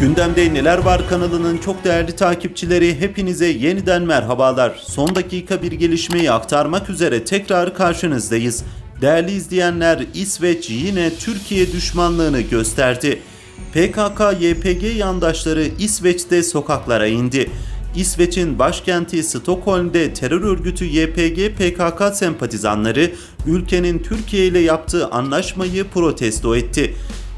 Gündemde Neler Var kanalının çok değerli takipçileri hepinize yeniden merhabalar. Son dakika bir gelişmeyi aktarmak üzere tekrar karşınızdayız. Değerli izleyenler İsveç yine Türkiye düşmanlığını gösterdi. PKK-YPG yandaşları İsveç'te sokaklara indi. İsveç'in başkenti Stockholm'de terör örgütü YPG PKK sempatizanları ülkenin Türkiye ile yaptığı anlaşmayı protesto etti.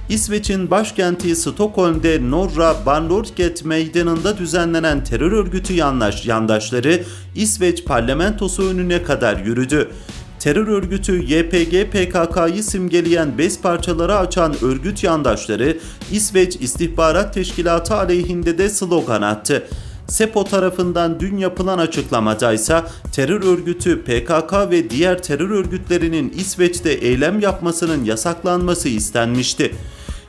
İsveç'in başkenti Stockholm'de Norra Banlorget meydanında düzenlenen terör örgütü yandaş yandaşları İsveç parlamentosu önüne kadar yürüdü. Terör örgütü YPG PKK'yı simgeleyen bez parçaları açan örgüt yandaşları İsveç İstihbarat Teşkilatı aleyhinde de slogan attı. SEPO tarafından dün yapılan açıklamada ise terör örgütü PKK ve diğer terör örgütlerinin İsveç'te eylem yapmasının yasaklanması istenmişti.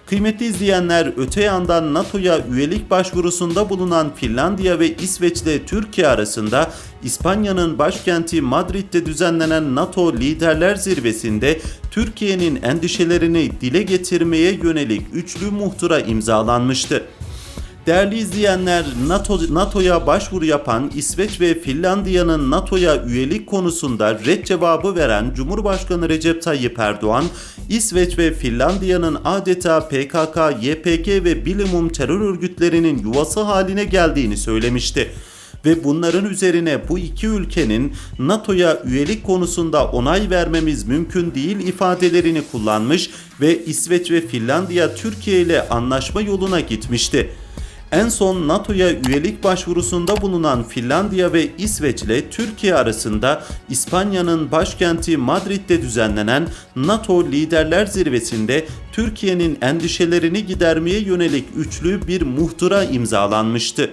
Kıymetli izleyenler öte yandan NATO'ya üyelik başvurusunda bulunan Finlandiya ve İsveç'le Türkiye arasında İspanya'nın başkenti Madrid'de düzenlenen NATO Liderler Zirvesi'nde Türkiye'nin endişelerini dile getirmeye yönelik üçlü muhtıra imzalanmıştı. Değerli izleyenler, NATO NATO'ya başvuru yapan İsveç ve Finlandiya'nın NATO'ya üyelik konusunda red cevabı veren Cumhurbaşkanı Recep Tayyip Erdoğan, İsveç ve Finlandiya'nın adeta PKK, YPG ve bilimum terör örgütlerinin yuvası haline geldiğini söylemişti ve bunların üzerine bu iki ülkenin NATO'ya üyelik konusunda onay vermemiz mümkün değil ifadelerini kullanmış ve İsveç ve Finlandiya Türkiye ile anlaşma yoluna gitmişti. En son NATO'ya üyelik başvurusunda bulunan Finlandiya ve İsveç ile Türkiye arasında İspanya'nın başkenti Madrid'de düzenlenen NATO Liderler Zirvesi'nde Türkiye'nin endişelerini gidermeye yönelik üçlü bir muhtıra imzalanmıştı.